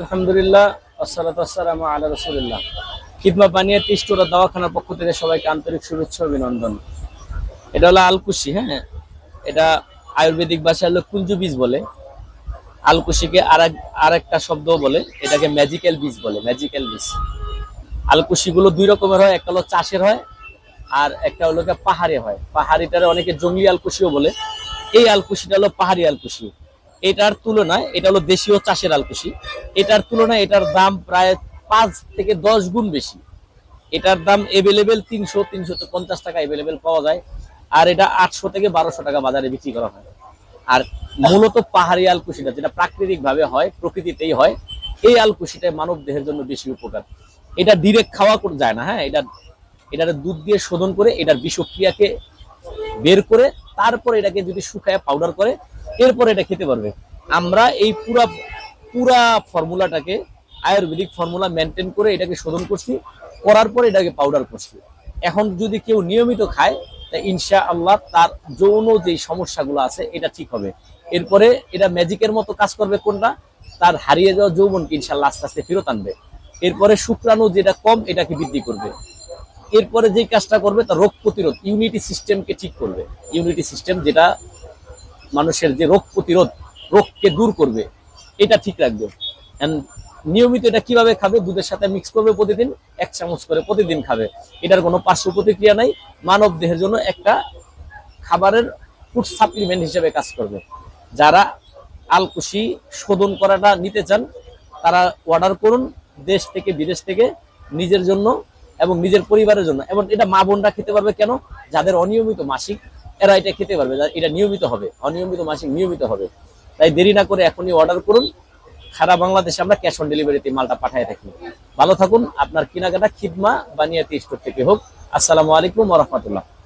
আলহামদুলিল্লাহ, আসসালাতু খিদমা পানিয়া টিস্টোরা দাওয়াখানার পক্ষ থেকে সবাইকে আন্তরিক শুভেচ্ছা অভিনন্দন। এটা হলো আলকুশি হ্যাঁ? এটা আয়ুর্বেদিক ভাষায় হলো কুঞ্জু বীজ বলে। আলকুশিকে আর একটা শব্দ বলে, এটাকে ম্যাজিক্যাল বীজ বলে ম্যাজিক্যাল বীজ। আলকুশিগুলো দুই রকমের হয়, একটা হলো চাষের হয়, আর একটা হলো পাহাড়ে হয়। পাহাড়িটারে অনেকে জঙ্গলি আলকুশিও বলে। এই আলকুশিটা হলো পাহাড়ি আলকুশি। এটার তুলনায় এটা হলো দেশীয় চাষের আলকুশি। এটার তুলনায় এটার দাম প্রায় পাঁচ থেকে দশ গুণ বেশি। এটার দাম এভেলেবেল তিনশো তিনশো পঞ্চাশ টাকা এভেলেবেল পাওয়া যায়। আর এটা আটশো থেকে বারোশো টাকা বাজারে বিক্রি করা হয়। আর মূলত পাহাড়ি আলকুশিটা যেটা প্রাকৃতিক ভাবে হয়, প্রকৃতিতেই হয়, এই আলকুশিটাই মানব দেহের জন্য বেশি উপকার। এটা ডিরেক্ট খাওয়া যায় না হ্যাঁ? এটা, এটার দুধ দিয়ে শোধন করে, এটার বিষক্রিয়াকে বের করে, তারপরে এটাকে যদি শুকায় পাউডার করে এরপরে এটা খেতে পারবে। আমরা এই পুরা পুরা ফর্মুলাটাকে, আয়ুর্বেদিক ফর্মুলা মেনটেন করে এটাকে শোধন করছি, করার পরে এটাকে পাউডার করছি। এখন যদি কেউ নিয়মিত খায়, তা ইনশা আল্লাহ তার যৌন যে সমস্যাগুলো আছে, এটা ঠিক হবে। এরপরে এটা ম্যাজিকের মতো কাজ করবে কোনটা? তার হারিয়ে যাওয়া যৌবনকে ইনশাল্লাহ আস্তে আস্তে ফেরত আনবে। এরপরে শুক্রাণু যেটা কম, এটাকে বৃদ্ধি করবে। এরপরে যে কাজটা করবে, তা রোগ প্রতিরোধ ইউনিটি সিস্টেমকে ঠিক করবে। ইউনিটি সিস্টেম যেটা মানুষের যে রোগ প্রতিরোধ, রোগকে দূর করবে, এটা ঠিক রাখবে। নিয়মিত এটা কীভাবে খাবে, দুধের সাথে মিক্স করবে প্রতিদিন, এক চামচ করে প্রতিদিন খাবে। এটার কোনো পার্শ্ব প্রতিক্রিয়া নাই, মানব দেহের জন্য একটা খাবারের ফুড সাপ্লিমেন্ট হিসেবে কাজ করবে। যারা আলকুশি শোধন করাটা নিতে চান, তারা অর্ডার করুন দেশ থেকে, বিদেশ থেকে, নিজের জন্য এবং নিজের পরিবারের জন্য। এবং এটা মা বোনরা খেতে পারবে কেন? যাদের অনিয়মিত মাসিক এরা এটা খেতে পারবে এটা নিয়মিত হবে, অনিয়মিত মাসিক নিয়মিত হবে। তাই দেরি না করে এখনই অর্ডার করুন। সারা বাংলাদেশে আমরা ক্যাশ অন ডেলিভারিতে মালটা পাঠিয়ে থাকি। ভালো থাকুন, আপনার কেনাকাটা খিদমা বানিয়াতি স্টোর থেকে হোক। আসসালামু আলাইকুম রহমতুল্লাহ।